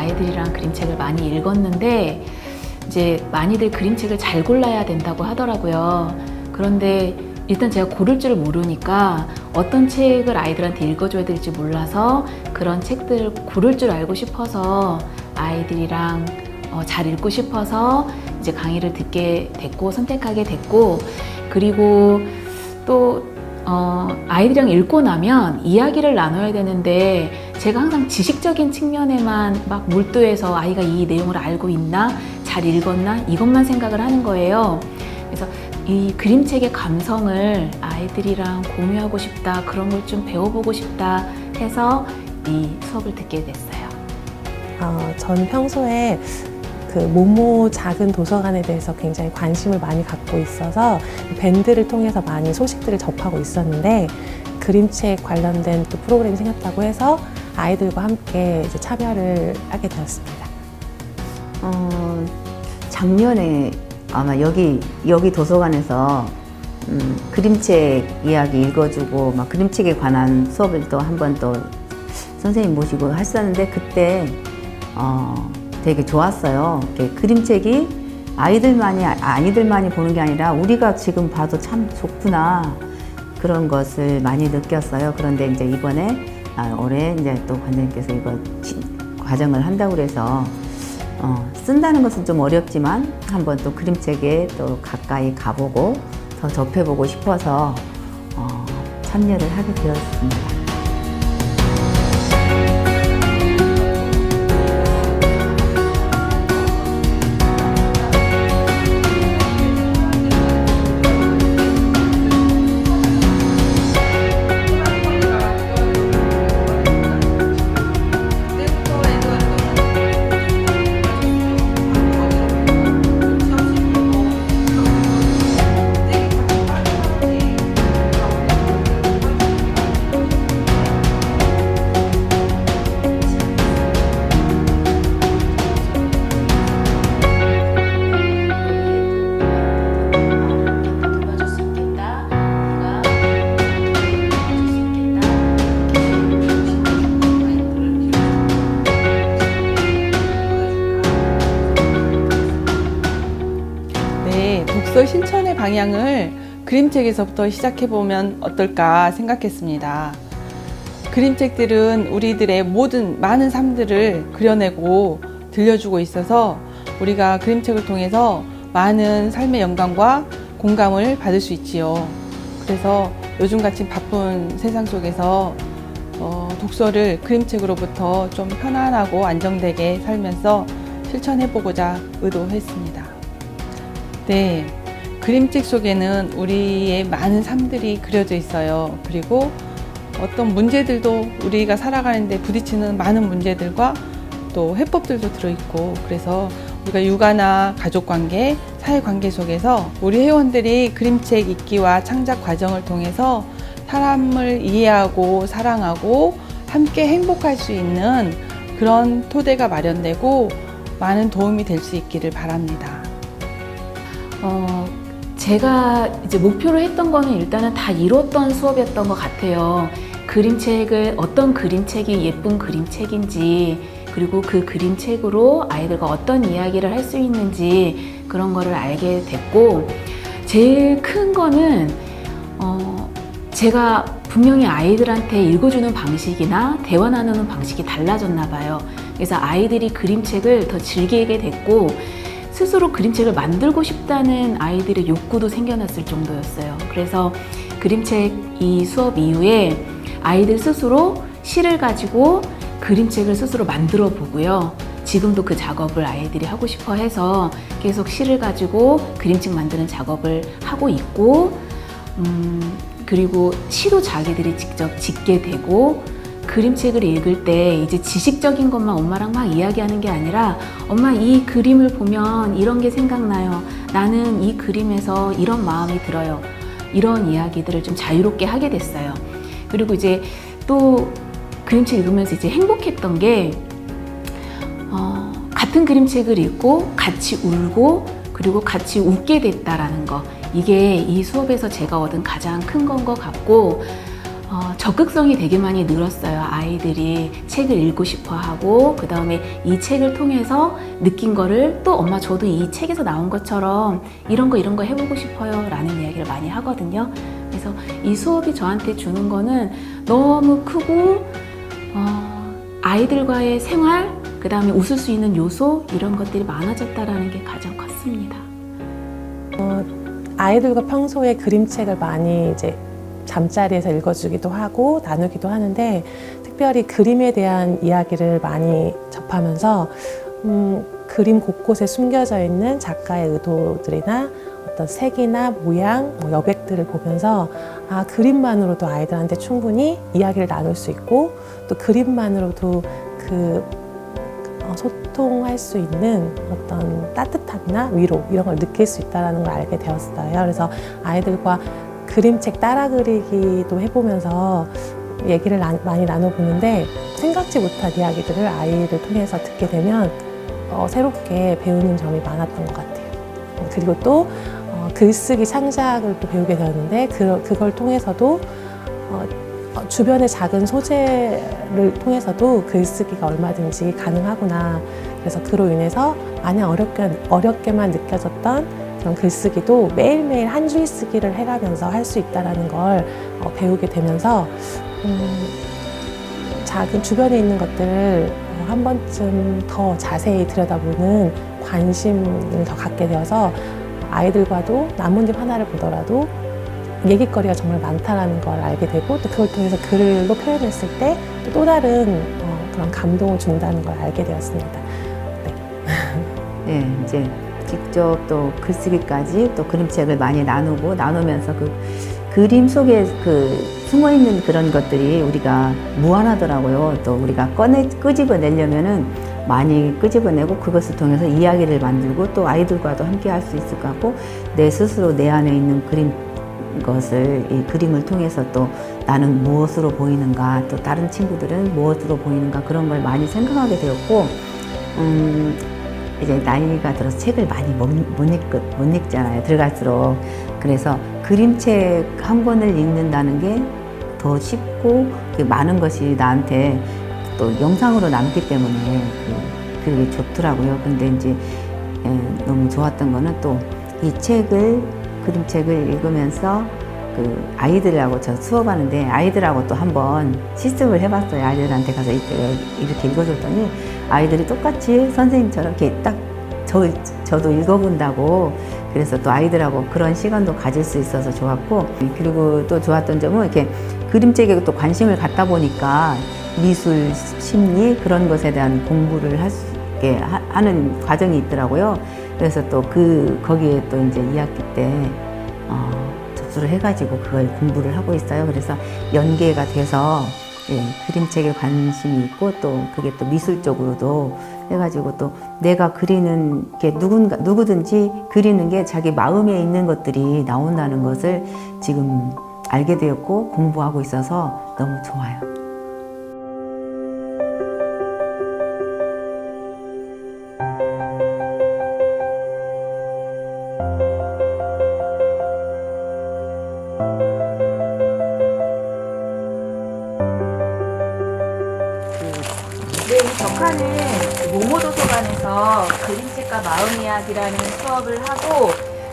아이들이랑 그림책을 많이 읽었는데 이제 많이들 그림책을 잘 골라야 된다고 하더라고요. 그런데 일단 제가 고를 줄 모르니까 어떤 책을 아이들한테 읽어줘야 될지 몰라서 그런 책들을 고를 줄 알고 싶어서 아이들이랑 어, 잘 읽고 싶어서 이제 강의를 듣게 됐고 선택하게 됐고 그리고 또 어, 아이들이랑 읽고 나면 이야기를 나눠야 되는데 제가 항상 지식적인 측면에만 막 몰두해서 아이가 이 내용을 알고 있나 잘 읽었나 이것만 생각을 하는 거예요. 그래서 이 그림책의 감성을 아이들이랑 공유하고 싶다 그런 걸 좀 배워보고 싶다 해서 이 수업을 듣게 됐어요. 어, 전 평소에 그 모모 작은 도서관에 대해서 굉장히 관심을 많이 갖고 있어서 밴드를 통해서 많이 소식들을 접하고 있었는데 그림책 관련된 또 프로그램이 생겼다고 해서 아이들과 함께 이제 참여를 하게 되었습니다. 어, 작년에 아마 여기 여기 도서관에서 음, 그림책 이야기 읽어주고 막 그림책에 관한 수업을 또 한 번 또 선생님 모시고 했었는데 그때 어, 되게 좋았어요. 그림책이 아이들만이 아이들만이 보는 게 아니라 우리가 지금 봐도 참 좋구나 그런 것을 많이 느꼈어요. 그런데 이제 이번에 아, 올해 이제 또 관장님께서 이거 지- 과정을 한다고 그래서 어, 쓴다는 것은 좀 어렵지만 한번 또 그림책에 또 가까이 가보고 더 접해보고 싶어서 어, 참여를 하게 되었습니다. 방향을 그림책에서부터 시작해보면 어떨까 생각했습니다. 그림책들은 우리들의 모든 많은 삶들을 그려내고 들려주고 있어서 우리가 그림책을 통해서 많은 삶의 영감과 공감을 받을 수 있지요. 그래서 요즘같이 바쁜 세상 속에서 어, 독서를 그림책으로부터 좀 편안하고 안정되게 살면서 실천해보고자 의도했습니다. 네. 그림책 속에는 우리의 많은 삶들이 그려져 있어요. 그리고 어떤 문제들도 우리가 살아가는데 부딪히는 많은 문제들과 또 해법들도 들어있고 그래서 우리가 육아나 가족 관계, 사회 관계 속에서 우리 회원들이 그림책 읽기와 창작 과정을 통해서 사람을 이해하고 사랑하고 함께 행복할 수 있는 그런 토대가 마련되고 많은 도움이 될 수 있기를 바랍니다. 어, 제가 이제 목표로 했던 거는 일단은 다 이뤘던 수업이었던 것 같아요. 그림책을 어떤 그림책이 예쁜 그림책인지 그리고 그 그림책으로 아이들과 어떤 이야기를 할 수 있는지 그런 거를 알게 됐고 제일 큰 거는 어, 제가 분명히 아이들한테 읽어주는 방식이나 대화 나누는 방식이 달라졌나 봐요. 그래서 아이들이 그림책을 더 즐기게 됐고 스스로 그림책을 만들고 싶다는 아이들의 욕구도 생겨났을 정도였어요. 그래서 그림책 이 수업 이후에 아이들 스스로 시를 가지고 그림책을 스스로 만들어 보고요. 지금도 그 작업을 아이들이 하고 싶어 해서 계속 시를 가지고 그림책 만드는 작업을 하고 있고, 음, 그리고 시도 자기들이 직접 짓게 되고, 그림책을 읽을 때 이제 지식적인 것만 엄마랑 막 이야기하는 게 아니라 엄마 이 그림을 보면 이런 게 생각나요. 나는 이 그림에서 이런 마음이 들어요. 이런 이야기들을 좀 자유롭게 하게 됐어요. 그리고 이제 또 그림책 읽으면서 이제 행복했던 게 어, 같은 그림책을 읽고 같이 울고 그리고 같이 웃게 됐다라는 거. 이게 이 수업에서 제가 얻은 가장 큰 건 것 같고 어, 적극성이 되게 많이 늘었어요. 아이들이 책을 읽고 싶어 하고, 그 다음에 이 책을 통해서 느낀 거를 또 엄마 저도 이 책에서 나온 것처럼 이런 거 이런 거 해보고 싶어요. 라는 이야기를 많이 하거든요. 그래서 이 수업이 저한테 주는 거는 너무 크고, 어, 아이들과의 생활, 그 다음에 웃을 수 있는 요소, 이런 것들이 많아졌다라는 게 가장 컸습니다. 아이들과 평소에 그림책을 많이 이제 잠자리에서 읽어주기도 하고 나누기도 하는데 특별히 그림에 대한 이야기를 많이 접하면서 음, 그림 곳곳에 숨겨져 있는 작가의 의도들이나 어떤 색이나 모양, 뭐 여백들을 보면서 아 그림만으로도 아이들한테 충분히 이야기를 나눌 수 있고 또 그림만으로도 그 어, 소통할 수 있는 어떤 따뜻함이나 위로 이런 걸 느낄 수 있다는 걸 알게 되었어요. 그래서 아이들과 그림책 따라 그리기도 해보면서 얘기를 나- 많이 나눠보는데 생각지 못한 이야기들을 아이를 통해서 듣게 되면 어, 새롭게 배우는 점이 많았던 것 같아요. 그리고 또 어, 글쓰기 창작을 또 배우게 되었는데 그, 그걸 통해서도 어, 어, 주변의 작은 소재를 통해서도 글쓰기가 얼마든지 가능하구나. 그래서 그로 인해서 마냥 어렵게, 어렵게만 느껴졌던 그런 글쓰기도 매일매일 한 줄 쓰기를 해가면서 할 수 있다는 걸 어, 배우게 되면서 음, 작은 주변에 있는 것들을 어, 한 번쯤 더 자세히 들여다보는 관심을 더 갖게 되어서 아이들과도 나뭇잎 하나를 보더라도 얘기거리가 정말 많다라는 걸 알게 되고 또 그걸 통해서 글로 표현했을 때 또 다른 어, 그런 감동을 준다는 걸 알게 되었습니다. 네, 이제 직접 또 글쓰기까지 또 그림책을 많이 나누고 나누면서 그 그림 속에 그 숨어 있는 그런 것들이 우리가 무한하더라고요. 또 우리가 꺼내 끄집어 내려면은 많이 끄집어내고 그것을 통해서 이야기를 만들고 또 아이들과도 함께 할 수 있을 것 같고 내 스스로 내 안에 있는 그림 것을 이 그림을 통해서 또 나는 무엇으로 보이는가 또 다른 친구들은 무엇으로 보이는가 그런 걸 많이 생각하게 되었고 음, 이제 나이가 들어서 책을 많이 못, 못, 읽, 못 읽잖아요. 들어갈수록. 그래서 그림책 한 권을 읽는다는 게 더 쉽고 많은 것이 나한테 또 영상으로 남기 때문에 그, 그게 좋더라고요. 근데 이제 예, 너무 좋았던 거는 또 이 책을 그림책을 읽으면서 그 아이들하고 저 수업하는데 아이들하고 또 한번 실습을 해봤어요. 아이들한테 가서 이렇게, 읽어줬더니 아이들이 똑같이 선생님처럼 이렇게 딱 저, 저도 읽어본다고 그래서 또 아이들하고 그런 시간도 가질 수 있어서 좋았고 그리고 또 좋았던 점은 이렇게 그림책에 또 관심을 갖다 보니까 미술 심리 그런 것에 대한 공부를 할 수 있게 하- 하는 과정이 있더라고요. 그래서 또 그 거기에 또 이제 2학기 때 어, 접수를 해가지고 그걸 공부를 하고 있어요. 그래서 연계가 돼서 예, 그림책에 관심이 있고 또 그게 또 미술 쪽으로도 해가지고 또 내가 그리는 게 누군가 누구든지 그리는 게 자기 마음에 있는 것들이 나온다는 것을 지금 알게 되었고 공부하고 있어서 너무 좋아요. 네, 이 벽화는 모모도서관에서 그림책과 마음 이야기라는 수업을 하고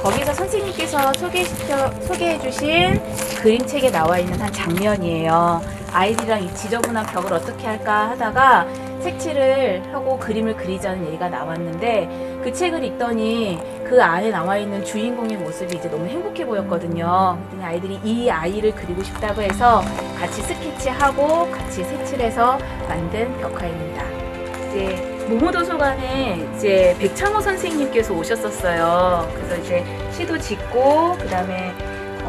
거기서 선생님께서 소개시켜, 소개해주신 그림책에 나와 있는 한 장면이에요. 아이들이랑 이 지저분한 벽을 어떻게 할까 하다가 색칠을 하고 그림을 그리자는 얘기가 나왔는데 그 책을 읽더니 그 안에 나와 있는 주인공의 모습이 이제 너무 행복해 보였거든요. 아이들이 이 아이를 그리고 싶다고 해서 같이 스케치하고 같이 색칠해서 만든 벽화입니다. 이제 모모도서관에 이제 백창호 선생님께서 오셨었어요. 그래서 이제 시도 짓고 그다음에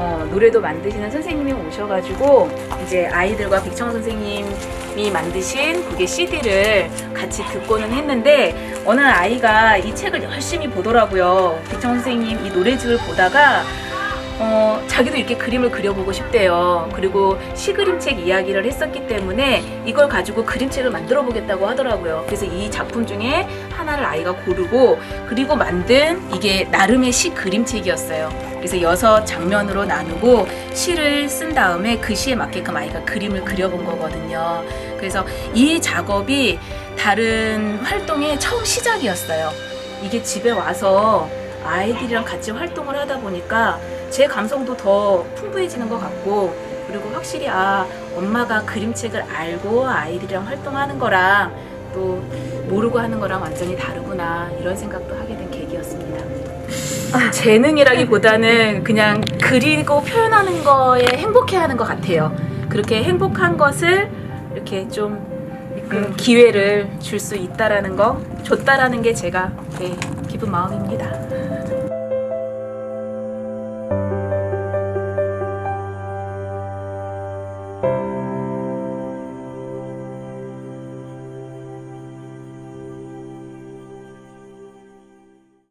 어, 노래도 만드시는 선생님이 오셔가지고 이제 아이들과 백창호 선생님이 만드신 그게 CD를 같이 듣고는 했는데 어느 날 아이가 이 책을 열심히 보더라고요. 백창호 선생님 이 노래집을 보다가 어, 자기도 이렇게 그림을 그려보고 싶대요. 그리고 시그림책 이야기를 했었기 때문에 이걸 가지고 그림책을 만들어 보겠다고 하더라고요. 그래서 이 작품 중에 하나를 아이가 고르고 그리고 만든 이게 나름의 시 그림책이었어요. 그래서 여섯 장면으로 나누고 시를 쓴 다음에 그 시에 맞게끔 아이가 그림을 그려본 거거든요. 그래서 이 작업이 다른 활동의 처음 시작이었어요. 이게 집에 와서 아이들이랑 같이 활동을 하다 보니까 제 감성도 더 풍부해지는 것 같고 그리고 확실히 아 엄마가 그림책을 알고 아이들이랑 활동하는 거랑 또 모르고 하는 거랑 완전히 다르구나 이런 생각도 하게 된 계기였습니다. 재능이라기보다는 그냥 그리고 표현하는 거에 행복해하는 것 같아요. 그렇게 행복한 것을 이렇게 좀그 기회를 줄 수 있다라는 거 줬다라는 게 제가 네, 기쁜 마음입니다.